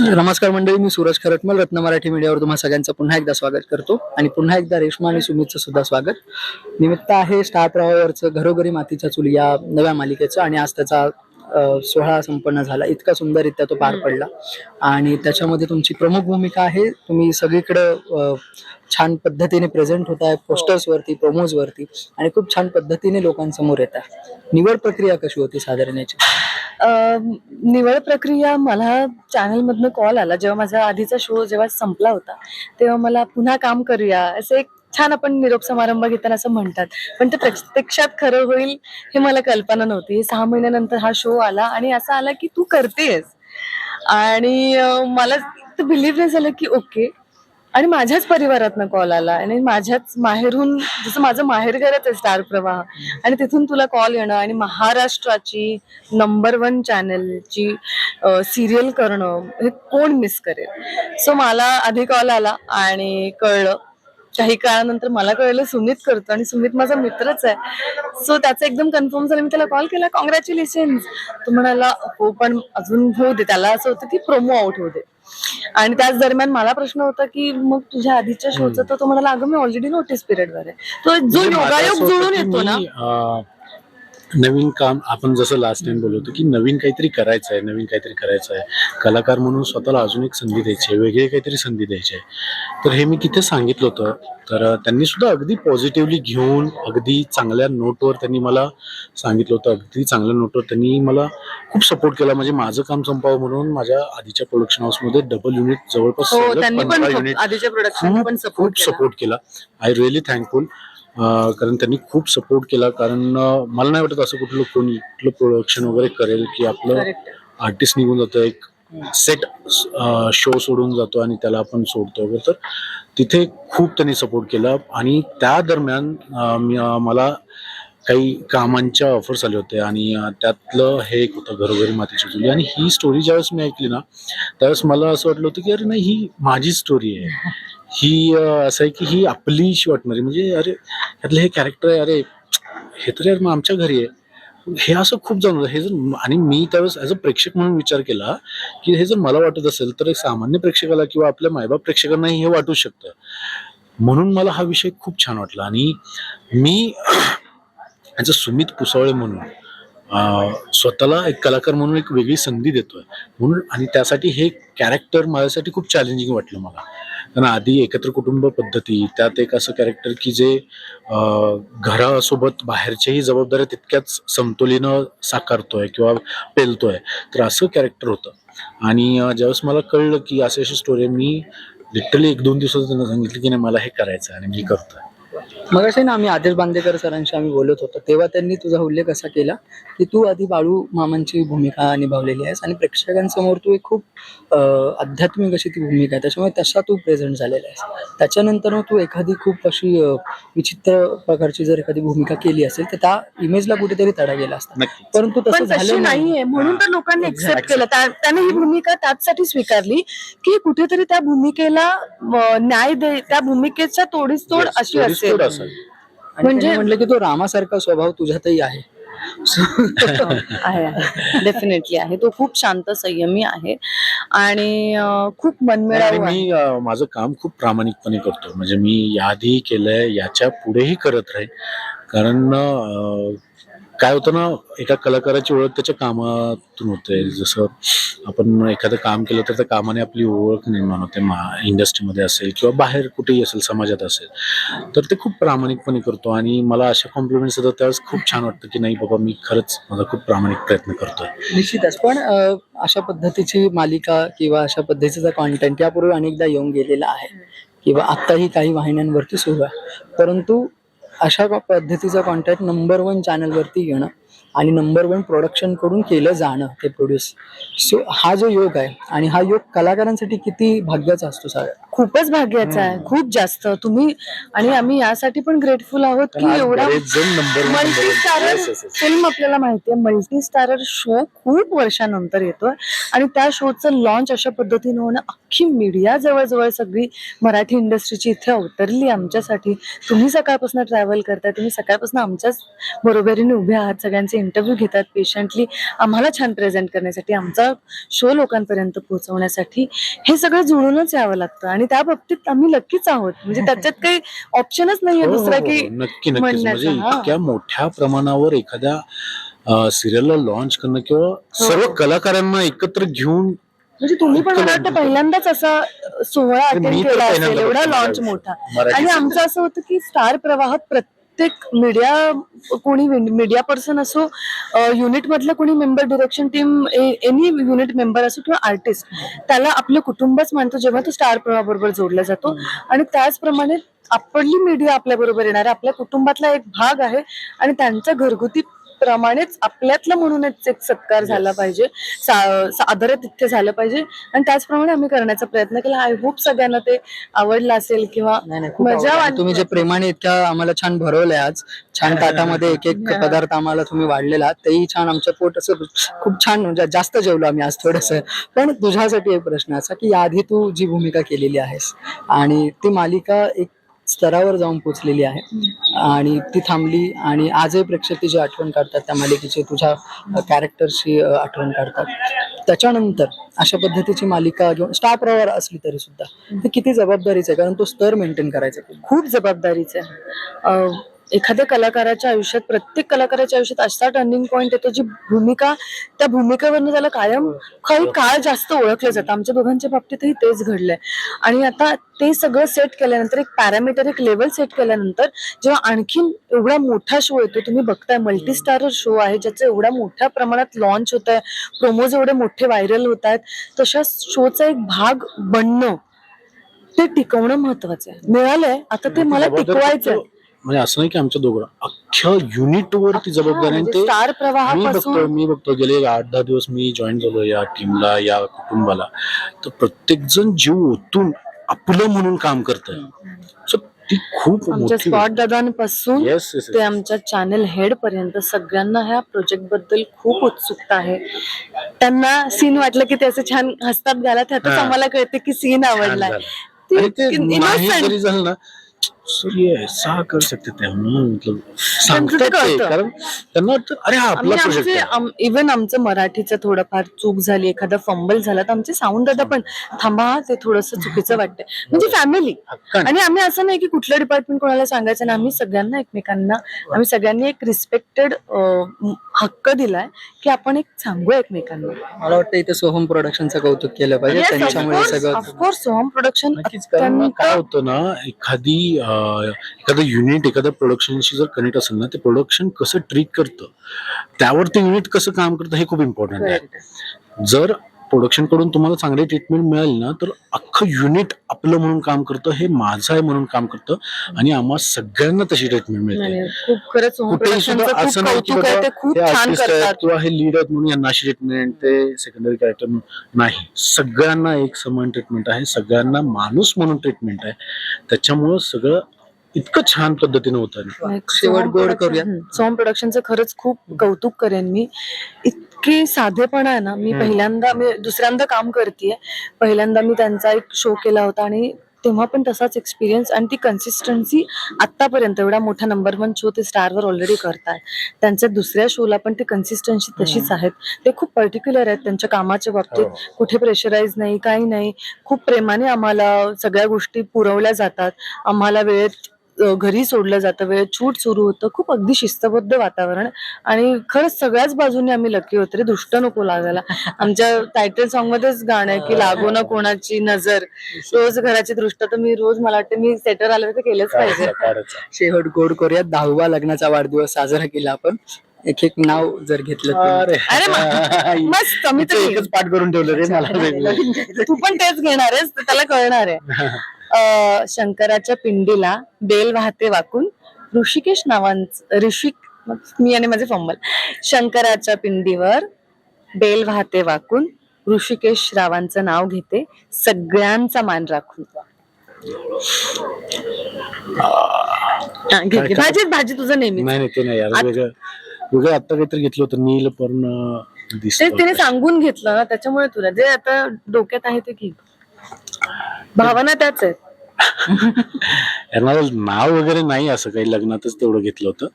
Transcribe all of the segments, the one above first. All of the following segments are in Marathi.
नमस्कार मंडळी मी सूरज खरटमल रत्न मराठी मीडियावर तुम्हा सगळ्यांचं पुन्हा एकदा स्वागत करतो आणि पुन्हा एकदा रेश्मा आणि सुमितचं सुद्धा स्वागत. निमित्त आहे स्टार प्रवावरचं घरोघरी मातीच्या चुली या नव्या मालिकेचं आणि आज त्याचा सोहळा संपन्न झाला. इतका सुंदररित्या तो पार पडला. आणि त्याच्यामध्ये तुमची प्रमुख भूमिका आहे. तुम्ही सगळीकडं छान पद्धतीने प्रेझेंट होत आहे पोस्टर्सवरती प्रोमोजवरती आणि खूप छान पद्धतीने लोकांसमोर येत आहे निवड प्रक्रिया कशी होती साधारण याची निवड प्रक्रिया मला चॅनल मधनं कॉल आला. जेव्हा माझा आधीचा शो जेव्हा संपला होता तेव्हा मला पुन्हा काम करूया असं एक छान आपण निरोप समारंभ घेताना असं म्हणतात. पण ते प्रत्यक्षात खरं होईल हे मला कल्पना नव्हती. हे सहा महिन्यानंतर हा शो आला आणि असा आला की तू करतेस आणि मला मला बिलीव्ह नाही झालं की ओके आणि माझ्याच परिवारातनं कॉल आला. आणि माझ्याच माहेरून जसं माझं माहेर घरच आहे स्टार प्रवाह. आणि तिथून तुला कॉल येणं आणि महाराष्ट्राची नंबर वन चॅनलची सिरियल करणं हे कोण मिस करेल? सो मला आधी कॉल आला आणि कळलं काही काळानंतर मला कळलं सुमित करतो आणि सुमित माझा मित्रच आहे. सो त्याचं एकदम कन्फर्म झालं. मी त्याला कॉल केला कॉंग्रॅच्युलेशन तो म्हणाला हो पण अजून होऊ दे. त्याला असं होतं की प्रोमो आउट होऊ दे. आणि त्याच दरम्यान मला प्रश्न होता की मग तुझ्या आधीच्या शोचा तर तो म्हणाला अगं मी ऑलरेडी नोटीस पिरियड वर आहे. तो जो म्हणजे योगायोग जुळून येतो ना नवीन काम आपण जसं लास्ट टाइम बोललो होतो की नवीन काहीतरी करायचं आहे नवीन काहीतरी करायचं आहे कलाकार म्हणून स्वतःला अजून एक संधी द्यायची आहे वेगळी काहीतरी संधी द्यायची आहे. तर हे मी तिथे सांगितलं होतं. तर त्यांनी सुद्धा अगदी पॉझिटिव्हली घेऊन अगदी चांगल्या नोटवर त्यांनी मला सांगितलं होतं. अगदी चांगल्या नोटवर त्यांनी मला खूप सपोर्ट केला. म्हणजे माझं काम संपावं म्हणून माझ्या आधीच्या प्रोडक्शन हाऊसमध्ये डबल युनिट जवळपास हो सलग त्यांनी पण 15 खूप- युनिट खूप सपोर्ट केला. आय रिअली थँकफुल कारण त्यांनी खूप सपोर्ट केला. कारण मला नाही वाटत असं कुठलं कोणी कुठलं प्रोडक्शन वगैरे करेल की आपलं आर्टिस्ट निघून जातो. एक सेट शो सोडून जातो आणि त्याला आपण सोडतो वगैरे. तर तिथे खूप त्यांनी सपोर्ट केला. आणि त्या दरम्यान मला काही कामांच्या ऑफर्स आले होते आणि त्यातलं हे एक होतं घरोघरी मातीची चुली. आणि ही स्टोरी ज्यावेळेस मी ऐकली ना त्यावेळेस मला असं वाटलं होतं की अरे नाही ही माझी स्टोरी आहे. ही असं आहे की ही आपलीशी वाटणारी म्हणजे, म्हणजे अरे ह्यातलं हे कॅरेक्टर आहे अरे हे तर यार मग आमच्या घरी आहे. हे असं खूप जाणवलं हे जर आणि मी त्यावेळेस ॲज अ प्रेक्षक म्हणून विचार केला की हे जर मला वाटत असेल तर एक सामान्य प्रेक्षकाला किंवा आपल्या मायबाप प्रेक्षकांनाही हे वाटू शकतं. म्हणून मला हा विषय खूप छान वाटला. आणि मी ॲज अ सुमित पुसावळे म्हणून स्वतःला एक कलाकार म्हणून एक वेगळी संधी देतोय. म्हणून आणि त्यासाठी हे कॅरेक्टर माझ्यासाठी खूप चॅलेंजिंग वाटलं मला. कारण आधी एकत्र कुटुंब पद्धती त्यात एक असं कॅरेक्टर की जे घरासोबत बाहेरच्याही जबाबदाऱ्या तितक्याच समतोलीनं साकारतोय किंवा पेलतोय. तर असं कॅरेक्टर होतं. आणि ज्यावेळेस मला कळलं की अशी अशी स्टोरी मी लिटरली एक दोन दिवसात त्यांना सांगितलं की नाही मला हे करायचं आहे आणि मी करतोय. मग असे ना आम्ही आदेश बांदेकर सरांशी आम्ही बोलत होतो. तेव्हा त्यांनी तुझा उल्लेख असा केला की तू आधी बाळू मामांची भूमिका निभावलेली आहेस आणि प्रेक्षकांसमोर तू एक खूप आध्यात्मिक अशी ती भूमिका आहे. त्याच्यामुळे तसा तू प्रेझेंट झालेला आहेस. त्याच्यानंतर मग तू एखादी खूप अशी विचित्र प्रकारची जर एखादी भूमिका केली असेल तर त्या इमेजला कुठेतरी तडा गेला असता. परंतु तसं तशी झालं नाही. नाहीये म्हणून तर लोकांनी एक्सेप्ट. केलं. त्या- त्याने ही भूमिका त्याचसाठी स्वीकारली की कुठेतरी त्या भूमिकेला न्याय दे त्या भूमिकेच्या तोडीस तोड अशी असेल. आणि म्हणजे- म्हटलं की तो रामासारखा स्वभाव तुझ्यातही आहे. आहे डेफिनेटली आहे. तो खूप शांत संयमी आहे. आणि खूप मनमिळावू आहे. मी माझं काम खूप प्रामाणिकपणे करतो. म्हणजे मी याआधी केलंय याच्या पुढेही करत राहील कारण काय होतं ना एका कलाकाराची ओळख त्याच्या कामातून होते. जसं आपण एखादं काम केलं तर त्या कामाने आपली ओळख निर्माण होते. मा इंडस्ट्रीमध्ये असेल किंवा बाहेर कुठेही असेल समाजात असेल. तर ते खूप प्रामाणिकपणे करतो आणि मला अशा कॉम्प्लिमेंट्स येतात त्यावेळेस खूप छान वाटतं की नाही बाबा मी खरंच माझा खूप प्रामाणिक प्रयत्न करतोय. निश्चितच. पण अशा पद्धतीची मालिका किंवा अशा पद्धतीचा कॉन्टेंट यापूर्वी अनेकदा येऊन गेलेला आहे. किंवा आत्ताही काही वाहिन्यांवरती सुरू आहे. परंतु अशा पद्धतीचा कॉन्टॅक्ट नंबर वन चॅनलवरती घेणं आणि नंबर वन प्रोडक्शनकडून केलं जाणं ते प्रोड्यूस सो हा जो योग आहे आणि हा योग कलाकारांसाठी किती भाग्याचा असतो सगळ्या खूपच भाग्याचा आहे. खूप जास्त. तुम्ही आणि आम्ही यासाठी पण ग्रेटफुल आहोत की एवढा मल्टी. स्टारर. फिल्म आपल्याला माहितीये. मल्टी स्टारर शो खूप वर्षानंतर येतोय. आणि त्या शोचं लॉन्च अशा पद्धतीने होणं अख्खी मीडिया जवळजवळ सगळी मराठी इंडस्ट्रीची इथे अवतरली आमच्यासाठी. तुम्ही सकाळपासून ट्रॅव्हल करताय तुम्ही सकाळपासून आमच्याच बरोबरीने उभे आहात सगळ्यांचे इंटरव्ह्यू घेतात पेशंटली आम्हाला छान प्रेझेंट करण्यासाठी आमचा शो लोकांपर्यंत पोहोचवण्यासाठी हे सगळं जुळूनच यावं लागतं आणि त्या बाबतीत आम्ही नक्कीच आहोत म्हणजे त्याच्यात काही ऑप्शनच नाहीये हो, हो, दुसरा हो, की नक्की म्हणण्याचं, म्हणजे. इतक्या मोठ्या प्रमाणावर एखाद्या सिरियलला लॉन्च करणं किंवा. सर्व कलाकारांना एकत्र घेऊन म्हणजे तुम्ही पण मला वाटतं. पहिल्यांदाच असा सोहळा अटेंड केला असेल एवढा लॉन्च. मोठा आणि. आमचं असं होतं की स्टार प्रवाहात प्रत्येक प्रत्येक मीडिया कोणी मीडिया पर्सन असो युनिटमधलं कोणी member direction team any unit member असो किंवा आर्टिस्ट त्याला आपलं कुटुंबच मानतो जेव्हा तो स्टार प्रवाह बरोबर जोडला जातो. आणि त्याचप्रमाणे आपली मीडिया आपल्याबरोबर येणार आहे. आपल्या कुटुंबातला एक भाग आहे आणि त्यांचा घरगुती प्रमाणेच आपल्यातलं म्हणूनच एक सत्कार झाला पाहिजे. सा- सादर तिथे झालं पाहिजे. आणि त्याचप्रमाणे आम्ही करण्याचा प्रयत्न केला. आय होप सगळ्यांना ते आवडलं असेल किंवा मजा. तुम्ही जे प्रेमाने इतक्या आम्हाला छान भरवलंय आज छान ताटामध्ये एक एक पदार्थ आम्हाला तुम्ही वाढलेला तेही छान आमचं पोट असं खूप छान म्हणजे जास्त जेवलो आम्ही आज थोडस. पण तुझ्यासाठी एक प्रश्न असा की आधी तू जी भूमिका केलेली आहेस आणि ती मालिका एक स्तरावर जाऊन पोचलेली आहे. आणि ती थांबली आणि आजही प्रेक्षक तिची आठवण काढतात त्या मालिकेची तुझ्या कॅरेक्टरची आठवण काढतात. त्याच्यानंतर अशा पद्धतीची मालिका किंवा स्टार प्रवार असली तरी सुद्धा ती किती जबाबदारीच आहे कारण तो स्तर मेंटेन करायचा खूप. जबाबदारीचं आहे. एखाद्या कलाकाराच्या आयुष्यात प्रत्येक कलाकाराच्या आयुष्यात असा टर्निंग पॉईंट येतो जी भूमिका त्या भूमिकेवरनं त्याला कायम काही काळ जास्त ओळखलं जातं. आमच्या दोघांच्या बाबतीतही तेच घडलंय. आणि आता ते सगळं सेट केल्यानंतर एक पॅरामीटर एक लेवल सेट केल्यानंतर जेव्हा आणखीन एवढा मोठा शो येतो तुम्ही बघताय मल्टी स्टार शो आहे ज्याचं एवढ्या मोठ्या प्रमाणात लॉन्च होत आहे प्रोमोज एवढे मोठे व्हायरल होत आहेत तशा शोचा एक भाग बनणं ते टिकवणं महत्वाचं आहे. मिळालंय आता ते मला टिकवायचं आहे म्हणजे असं नाही की आमच्या दोघं अख्ख्या युनिट वरती जबाबदारी आहे. ते स्टार मी बघतो प्रवाहापासून मी बघतो गेले आठ दहा दिवस मी जॉईन झालो या टीमला या कुटुंबाला. तर प्रत्येक जण जीव ओतून आपलं म्हणून काम करत सो ती खूप आमच्या स्पॉट दादांपासून ते आमच्या चॅनल हेड पर्यंत सगळ्यांना ह्या प्रोजेक्टबद्दल खूप उत्सुकता आहे. त्यांना सीन वाटलं की ते असं छान हसतात गाला त्यातच हा. आम्हाला कळते की सीन आवडलाय आणि ते झालं ना सूर्य ऐसा कर सकते थे हम ना, मतलब सांगतात ते कळतं. कारण त्यांना वाटतं अरे हा आपला आम्ही प्रोजेक्ट आमचे आहे. इव्हन आमचं मराठीचं थोडंफार चूक झाली एखादा फंबल झाला तर आमचे साऊंड दादा पण थांबा ते थोडस चुकीचं वाटतंय. म्हणजे फॅमिली हक्काने. आणि आम्ही असं नाही की कुठलं डिपार्टमेंट कोणाला सांगायचं नाही आम्ही सगळ्यांना एकमेकांना आम्ही सगळ्यांनी एक रिस्पेक्टेड हक्क दिलाय की आपण एक सांगू एकमेकांना. मला वाटतं इथे सोहम प्रोडक्शनचं कौतुक केलं पाहिजे त्यांच्यामुळे सगळं ऑफकोर्स सोहम प्रोडक्शन नक्कीच कारण काय होतं ना एखादी अं, एखादं युनिट एखाद्या प्रोडक्शनशी जर कनेक्ट असेल ना ते प्रोडक्शन कसं ट्रीट करतं? त्यावर ते युनिट कसं काम करतं हे खूप इम्पॉर्टंट आहे. जर प्रोडक्शनकडून तुम्हाला चांगली ट्रीटमेंट मिळाली ना तर अख्खं युनिट आपलं म्हणून काम करतं हे माझं आहे म्हणून काम करतं आणि आम्हा सगळ्यांना तशी ट्रीटमेंट मिळते. खूप खरंच सोहम कुठेही सुद्धा प्रोडक्शनचं खूप असं नाही की कौतुक आहे बाबा ते खूप हे छान आर्टिस्ट आहेत करतात. किंवा हे लीड आहेत म्हणून यांना अशी ट्रीटमेंट ते सेकंडरी कॅरेक्टर नाही. सगळ्यांना एक समान ट्रीटमेंट आहे सगळ्यांना माणूस म्हणून ट्रीटमेंट आहे. त्याच्यामुळं सगळं इतकं छान पद्धतीने होत. आहे शेवट गोड करूया. सोम प्रोडक्शनचं खरंच खूप कौतुक करेन मी. इतके साधेपणा आहे ना मी पहिल्यांदा मी दुसऱ्यांदा काम करतेय. पहिल्यांदा मी त्यांचा एक शो केला होता आणि तेव्हा पण तसाच एक्सपिरियन्स आणि ती कन्सिस्टन्सी आतापर्यंत एवढा मोठा नंबर वन शो ते स्टारवर ऑलरेडी करताय. त्यांच्या दुसऱ्या शोला पण ती कन्सिस्टन्सी तशीच आहेत. ते खूप पर्टिक्युलर आहेत त्यांच्या कामाच्या बाबतीत. कुठे प्रेशराईज नाही काही नाही. खूप प्रेमाने आम्हाला सगळ्या गोष्टी पुरवल्या जातात. आम्हाला वेळेत घरी सोडलं जातं वेळेत शूट सुरू होतं. खूप अगदी शिस्तबद्ध वातावरण. आणि खरंच सगळ्याच बाजूने आम्ही लकी होतो. रे दुष्ट नको लागायला. आमच्या टायटल सॉन्ग मध्येच गाणं आहे की लागो ना कोणाची नजर. रोज घराची दृष्ट तर मी रोज मला वाटतं मी सेटर आलं तर केलंच पाहिजे. शेवट गोड करूयात. दहावा लग्नाचा वाढदिवस साजरा केला आपण. एक एक नाव जर घेतलं तर- अरे. मस्त. मी तर एकच पाठ करून ठेवलं रे मला. तू पण तेच घेणार आहेस तर त्याला कळणार आहे. शंकराच्या पिंडीला बेल वाहते वाकून ऋषिकेश नावांच ऋषिक मी आणि माझे फंबल शंकराच्या पिंडीवर बेल वाहते वाकून ऋषिकेश रावांचं नाव घेते सगळ्यांचा मान राखून. भाजी भाजी तुझं नेहमी नाही ते नाही. यार आत- वेगळं वेगळं आता काहीतरी घेतलं होतं नील पर्ण तिने सांगून घेतलं ना त्याच्यामुळे तुला जे आता डोक्यात आहे ते घे. भावना त्याच आहेत. यांना नाव वगैरे नाही असं काही लग्नातच तेवढं घेतलं होतं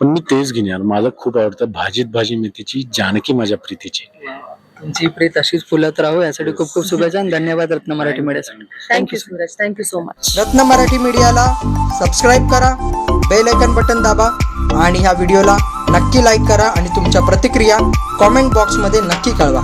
पण मी तेच घेणार. मला खूप आवडतं भाजीत भाजी मेथीची जानकी माझ्या प्रीतीची. तुमची प्रीत अशीच फुलत राहू यासाठी खूप खूप शुभेच्छा आणि धन्यवाद Ratna Marathi मीडियासाठी thank you Suraj thank you so much Ratna Marathi मीडियाला सबस्क्राईब करा बेल आयकन बटन दाबा आणि ह्या व्हिडिओला नक्की लाईक करा आणि तुमच्या प्रतिक्रिया कॉमेंट बॉक्समध्ये नक्की कळवा.